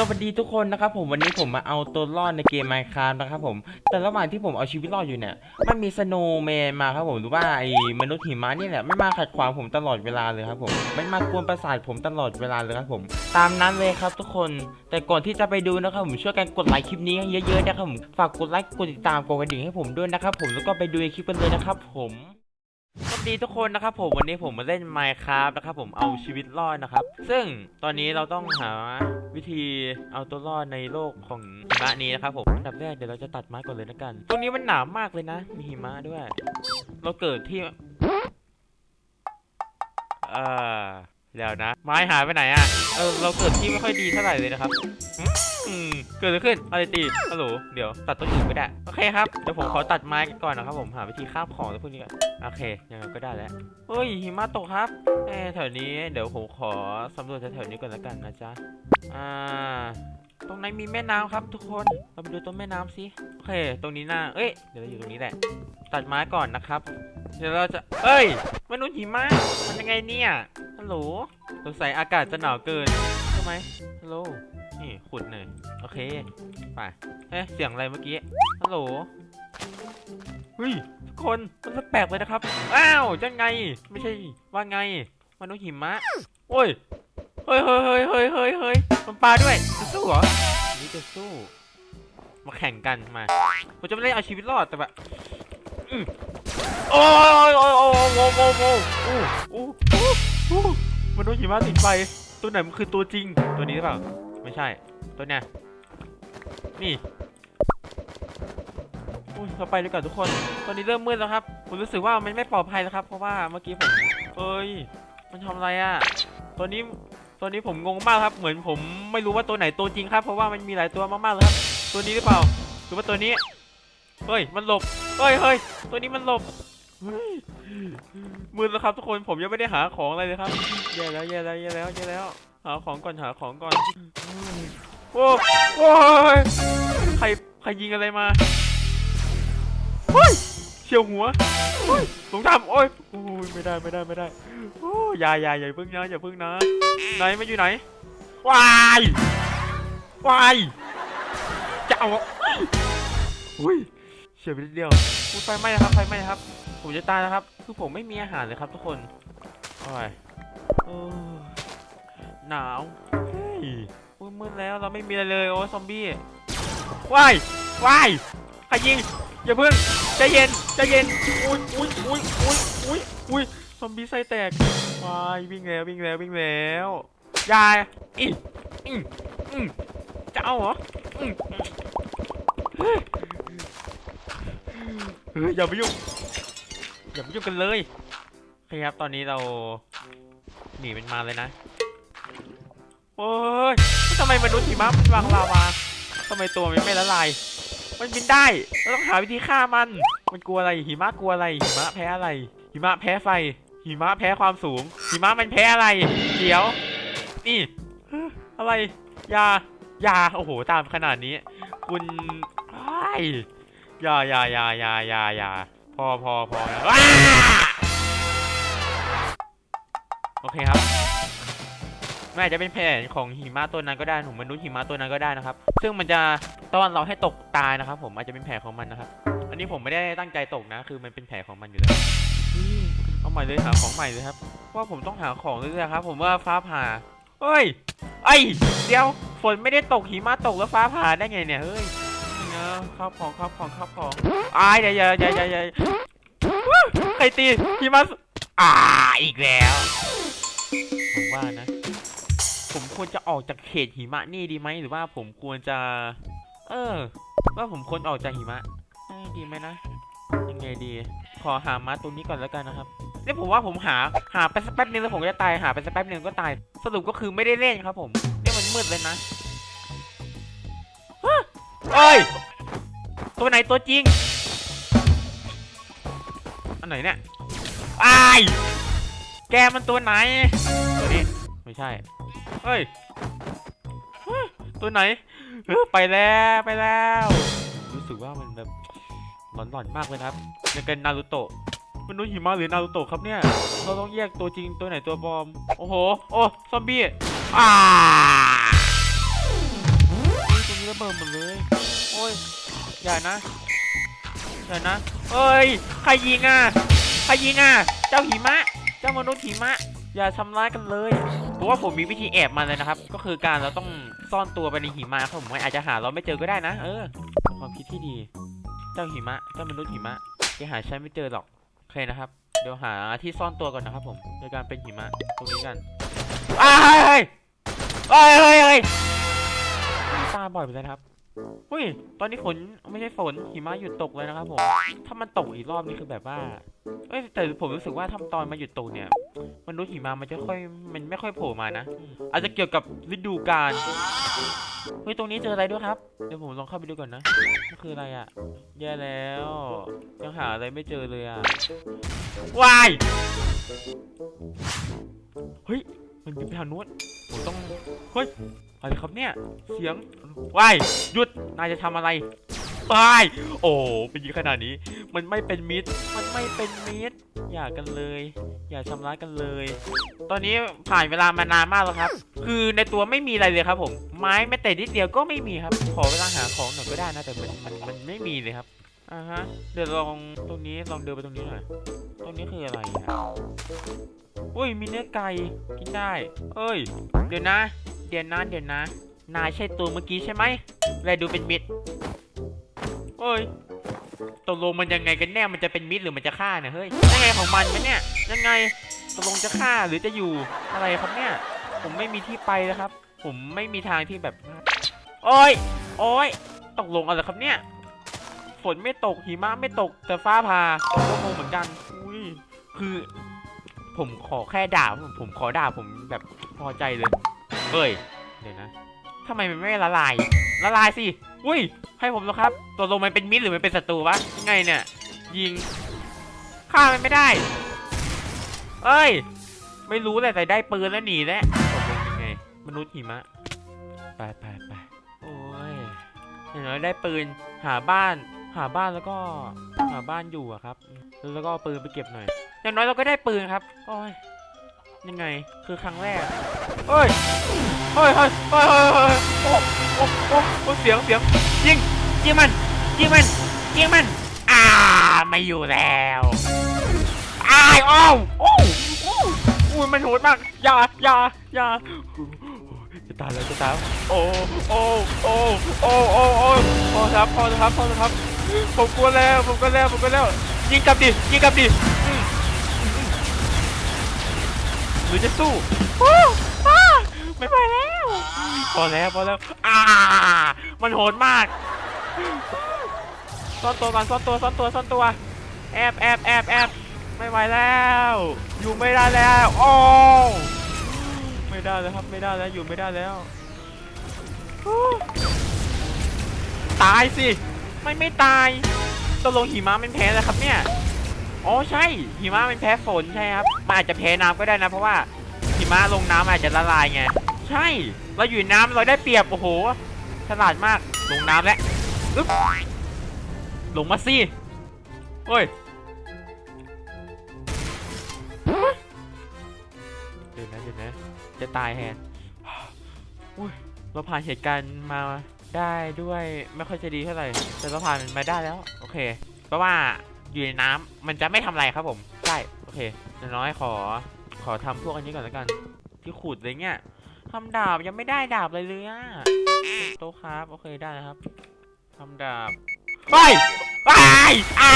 สวัสดีทุกคนนะครับผมวันนี้ผมมาเอาตัวรอดในเกม Minecraft นะครับผม แต่ระหว่างที่ผมเอาชีวิตรอดอยู่เนี่ย มันมีสโนว์แมนมาครับผมหรือว่าไอ้มนุษย์หิมะนี่แหละไม่มาขัดขวางผมตลอดเวลาเลยครับผมไม่มากวนประสาทผมตลอดเวลาเลยครับผม ตามนั้นเลยครับทุกคน แต่ก่อนที่จะไปดูนะครับผมช่วยกันกดไลค์คลิปนี้ให้เยอะๆนะครับผมฝากกดไลค์กดติดตามกดกระดิ่งให้ผมด้วยนะครับผมแล้วก็ไปดูในคลิปกันเลยนะครับผมสวัสดีทุกคนนะครับผมวันนี้ผมมาเล่น Minecraft นะครับผมเอาชีวิตรอดนะครับ ซึ่งตอนนี้เราต้องหา วิธีเอาตัวรอดในโลกของหิมะนี้นะครับผมอันดับแรกเดี๋ยวเราจะตัดไม้ก่อนเลยนะกัน ตรงนี้มันหนามากเลยนะ มีหิมะด้วย เราเกิดที่เออเดี๋ยวนะ ไม้หายไปไหนอะเออเราเกิดที่ไม่ค่อยดีเท่าไหร่เลยนะครับ เกิดอะไรขึ้นอะไรตีฮัลโหลเดี๋ยวตัดต้นอื่นไม่ได้โอเคครับเดี๋ยวผมขอตัดไม้ก่อนนะครับผมหาวิธีคาบของแล้วพวกนี้ก่อนโอเคยังไงก็ได้แล้วเฮ้ยหิมะตกครับเอ้แถวนี้เดี๋ยวผมขอสำรวจแถวๆนี้ก่อนแล้วกันนะจ๊ะอ่าตรงไหนมีแม่น้ำครับทุกคนเราไปดูต้นแม่น้ำสิโอเค ตรงนี้น่าเอ้ยเดี๋ยวเราอยู่ตรงนี้แหละ ตัดไม้ก่อนนะครับ เดี๋ยวเราจะเอ้ยมนุษย์หิมะมันยังไงเนี่ยฮัลโหลสงสัยอากาศจะหนาวเกินใช่ไหมฮัลโหล นี่ขุดหน่อยโอเค ไป เอ๊ะ เสียงอะไรเมื่อกี้ ฮัลโหลเฮ้ยทุกคนมันแปลกเลยนะครับ อ้าวจังไง ไม่ใช่ว่าไงมนุษย์หิมะ โอ้ย เฮ้ยเฮ้ยเฮ้ยเฮ้ยเฮ้ยเฮ้ยมันปลาด้วย จะสู้เหรอ นี่จะสู้ มาแข่งกันมา ผมจะไม่ได้เอาชีวิตรอดแต่แบบอืมโอ้ยโอ้ยโอ้ยโอ้ยโอ้ยโอ้ยโอ้ยโอ้ยโอ้ยโอ้ยมนุษย์หิมะติดไฟตัวไหนมันคือตัวจริง ตัวนี้หรือเปล่า ไม่ใช่ ตัวเนี้ยนี่อุ้ยเราไปดีกว่าทุกคน ตอนนี้เริ่มมืดแล้วครับ ผมรู้สึกว่ามันไม่ปลอดภัยแล้วครับ เพราะว่าเมื่อกี้ผม เอ้ย มันทำอะไรอะ่ะ ตัวนี้ ตัวนี้ผมงงมากครับ เหมือนผมไม่รู้ว่าตัวไหนตัวจริงครับ เพราะว่ามันมีหลายตัวมากๆเลยครับ ตัวนี้หรือเปล่า หรือว่าตัวนี้ เฮ้ย มันหลบ เฮ้ยเฮ้ยตัวนี้มันหลบมืดแล้วครับทุกคน ผมยังไม่ได้หาของอะไรเลยครับ แย่แล้วแย่แล้วแย่แล้วแย่แล้ว หาของก่อนหาของก่อนโอ้โอ้ยใครใครยิงอะไรมาเฮ้ยเฉียวหัวเฮ้ยสงทำโอ้ยโอ้ยไม่ได้ไม่ได้ไม่ได้โอ้ยอย่าอย่าอย่าเพิ่งนะอย่าเพิ่งนะไหนมันอยู่ไหนวายวายจะเอาอุ้ยเฉียวไปนิดเดียวไฟไหม้นะครับไฟไหม้ครับผมจะตายนะครับ คือผมไม่มีอาหารเลยครับทุกคนโอ้ยโอ้ย หนาวเฮ้ยอุ้ยมืดแล้วเราไม่มีอะไรเลยโอ้ซอมบี้ว้ายวายใครยิงอย่าเพิ่งใจเย็นใจเย็นอุ้ยอุ้ยอุ้ยอุ้ยอุ้ยอุ้ยซอมบี้ไส้แตกวายวิ่งแล้ววิ่งแล้ววิ่งแล้วยายอีอืมอืมจะเอาเหรออืมเฮ้ยเฮ้ยอย่าไปยุ่งอย่าไปยุ่งกันเลยครับตอนนี้เราหนีมันมาเลยนะ โอ้ยทำไมมนุษย์หิมะมันวางลาวาทำไมตัวมันไม่ละลาย มันบินได้เราต้องหาวิธีฆ่ามัน มันกลัวอะไร หิมะกลัวอะไร หิมะแพ้อะไร หิมะแพ้ไฟ หิมะแพ้ความสูง หิมะมันแพ้อะไร เดี๋ยว นี่อะไร ยา ยา โอ้โห ตามขนาดนี้ คุณไอยายายายายายาพอพอพอโอเคครับ มันอาจจะเป็นแผนของหิมะตัวนั้นก็ได้ของมนุษย์หิมะตัวนั้นก็ได้นะครับ ซึ่งมันจะต้อนเราให้ตกตายนะครับ ผมอาจจะเป็นแผนของมันนะครับ อันนี้ผมไม่ได้ตั้งใจตกนะ คือมันเป็นแผนของมันอยู่แล้วเอาใหม่เลยหาของใหม่เลยครับว่าผมต้องหาของเรื่อยๆครับ ผมว่าฟ้าผ่าเฮ้ยไอยเดี๋ยวฝนไม่ได้ตกหิมะตกแล้วฟ้าผ่าได้ไงเนี่ยเฮ้ยเนี่นะข้าวของข้าวของข้าวของอายเดี๋ยวอย่าอย่าอย่าอย่าว้าวใครตีหิมะอ่าอีกแล้วผมว่านะ ผมควรจะออกจากเขตหิมะนี่ดีไหมหรือว่าผมควรจะ เออ ว่าผมควรออกจากหิมะดีไหมนะยังไงดีขอหาม้าตัวนี้ก่อนแล้วกันนะครับเนี่ยผมว่าผมหาหาไปสักแป๊บนึงแล้วผมก็จะตายหาไปสักแป๊บนึงก็ตาย สรุปก็คือไม่ได้เล่นครับ ผมเนี่ยมันมืดเลยนะฮะเอ้ยตัวไหนตัวจริงอันไหนเนี่ยไอ้แกมันตัวไหนตัวนี้ไม่ใช่ เฮ้ย ตัวไหน ไปแล้วไปแล้ว รู้สึกว่ามันแบบหลอนๆมากเลยครับยังเป็นนารูโตะมนุษย์หิมะหรือนารูโตะครับเนี่ย เราต้องแยกตัวจริงตัวไหนตัวปลอม โอ้โห โอ้ซอมบี้อ่าตัวนี้ระเบิดหมดเลย โอ้ย อย่านะ อย่านะเอ้ย ใครยิงอะ ใครยิงอะ เจ้าหิมะ เจ้ามนุษย์หิมะ อย่าทำร้ายกันเลยเพราะว่าผมมีวิธีแอบมาเลยนะครับ ก็คือการเราต้องซ่อนตัวไปในหิมะครับผมอาจจะหาเราไม่เจอก็ได้นะ เออ ความคิดที่ดี เจ้าหิมะ เจ้ามนุษย์หิมะแกหาฉันไม่เจอหรอกโอเคนะครับ เดี๋ยวหาที่ซ่อนตัวก่อนนะครับผม โดยการเป็นหิมะตรงนี้กันอ้าเฮ้ยเฮ้ยเฮ้ยเฮ้ยตาบ่อยไปเลยครับ เฮ้ย ตอนนี้ฝนไม่ใช่ฝนหิมะหยุดตกเลยนะครับผม ถ้ามันตกอีกรอบนี่คือแบบว่า เอ้ยแต่ผมรู้สึกว่าทำตอนมาหยุดตกเนี่ย มันุษย์หิมะมันจะค่อยมันไม่ค่อยโผล่มานะ อาจจะเกี่ยวกับฤดูกาล เฮ้ยตรงนี้เจออะไรด้วยครับ เดี๋ยวผมลองเข้าไปดูก่อนนะมันคืออะไรอะแย่แล้ว ยังหาอะไรไม่เจอเลยอะวาย เฮ้ย มันบินไปทางนู้นผมต้องเฮ้ยอะไรครับเนี่ย เสียงวายหยุดนายจะทำอะไรวายโอ้เป็นยิงขนาดนี้ มันไม่เป็นมิตร มันไม่เป็นมิตร อย่ากันเลย อย่าทำร้ายกันเลย ตอนนี้ผ่านเวลามานานมากแล้วครับ คือในตัวไม่มีอะไรเลยครับ ผม ไม้แม้แต่นิดเดียวก็ไม่มีครับ ขอเวลาหาของหน่อยก็ได้นะ แต่มันมันมันไม่มีเลยครับ อ่าฮะ เดี๋ยวลองตรงนี้ลองเดินไปตรงนี้หน่อย ตรงนี้คืออะไรอะ อุ้ยมีเนื้อไก่กินได้ เอ้ย เดี๋ยวนะ เดี๋ยวนะเดี๋ยวนะ นายใช่ตัวเมื่อกี้ใช่ไหมแลดูเป็นมิตรเอ้ยตกลงมันยังไงกันแน่ มันจะเป็นมิตรหรือมันจะฆ่าเนี่ยเฮ้ยยังไงของมันวะเนี่ย ยังไงตกลงจะฆ่าหรือจะอยู่อะไรครับเนี่ย ผมไม่มีที่ไปแล้วครับ ผมไม่มีทางที่แบบ โอ้ย โอ้ยตกลงอะไรครับเนี่ย ฝนไม่ตกหิมะไม่ตกแต่ฟ้าผ่าผมก็งงเหมือนกัน อุ้ย คือ ผมขอแค่ด่าผมผมขอด่าผมแบบพอใจเลยเอ้ยเดี๋ยวนะทำไมมันไม่ละลาย ละลายสิ อุ้ย ให้ผมแล้วครับ ตัวลงมันเป็นมิตรหรือมันเป็นศัตรูวะยังไงเนี่ย ยิง ฆ่ามันไม่ได้ เอ้ย ไม่รู้แหละแต่ได้ปืนแล้วหนีแล้วตกลงยังไง มนุษย์หิมะ ไปไปไปโอ้ยอย่างน้อยได้ปืน หาบ้าน หาบ้านแล้วก็ หาบ้านอยู่อะครับ แล้วก็เอาปืนไปเก็บหน่อย อย่างน้อยเราก็ได้ปืนครับ โอ้ย ยังไง คือครั้งแรกเฮ้ย เฮ้ยเฮ้ยเฮ้ยเฮ้ยโอ้โอ้โอ้โอ้เสียงเสียงยิงยิงมันยิงมันยิงมัน อ่า ไม่อยู่แล้วอายอ้าวโอ้โอ้อุ้ยมันโหดมาก อย่าอย่าอย่าจะตายแล้วจะตายโอ้โอ้โอ้โอ้โอ้โอ้พอครับพอครับพอครับผมกลัวแล้วผมกลัวแล้วผมกลัวแล้วยิงกลับดิยิงกลับดิ หรือจะสู้อ้าวอ้าวไม่ไหวแล้วพอแล้วพอแล้วอ่ามันโหดมากซ่อนตัวก่อนซ่อนตัวซ่อนตัวซ่อนตัวแอบแอบแอบแอบไม่ไหวแล้ว อยู่ไม่ได้แล้วโอ้ไม่ได้แล้วครับไม่ได้แล้วอยู่ไม่ได้แล้วฮู้ตายสิไม่ไม่ตายตกลงหิมะมันแพ้แล้วครับเนี่ย อ๋อใช่หิมะมันแพ้ฝนใช่ครับมันอาจจะแพ้น้ำก็ได้นะ เพราะว่าหิมะลงน้ำอาจจะละลายไงใช่เราอยู่น้ำเราได้เปรียบโอ้โหฉลาดมากลงน้ำแล้วอึ๊บลงมาสิเฮ้ยเดี๋ยวนะเดี๋ยวนะจะตายแฮนอุ้ยเราผ่านเหตุการณ์มาได้ด้วยไม่ค่อยจะดีเท่าไหร่แต่เราผ่านมันมาได้แล้ว โอเค เพราะว่า อยู่ในน้ำมันจะไม่ทำอะไรครับผมใช่โอเคน้อยขอ ขอทำพวกอันนี้ก่อนแล้วกัน ที่ขุดอะไรเงี้ยทำดาบยังไม่ได้ดาบเลยเลยอะโต๊ะครับ โอเคได้ครับทำดาบไปไปอ่า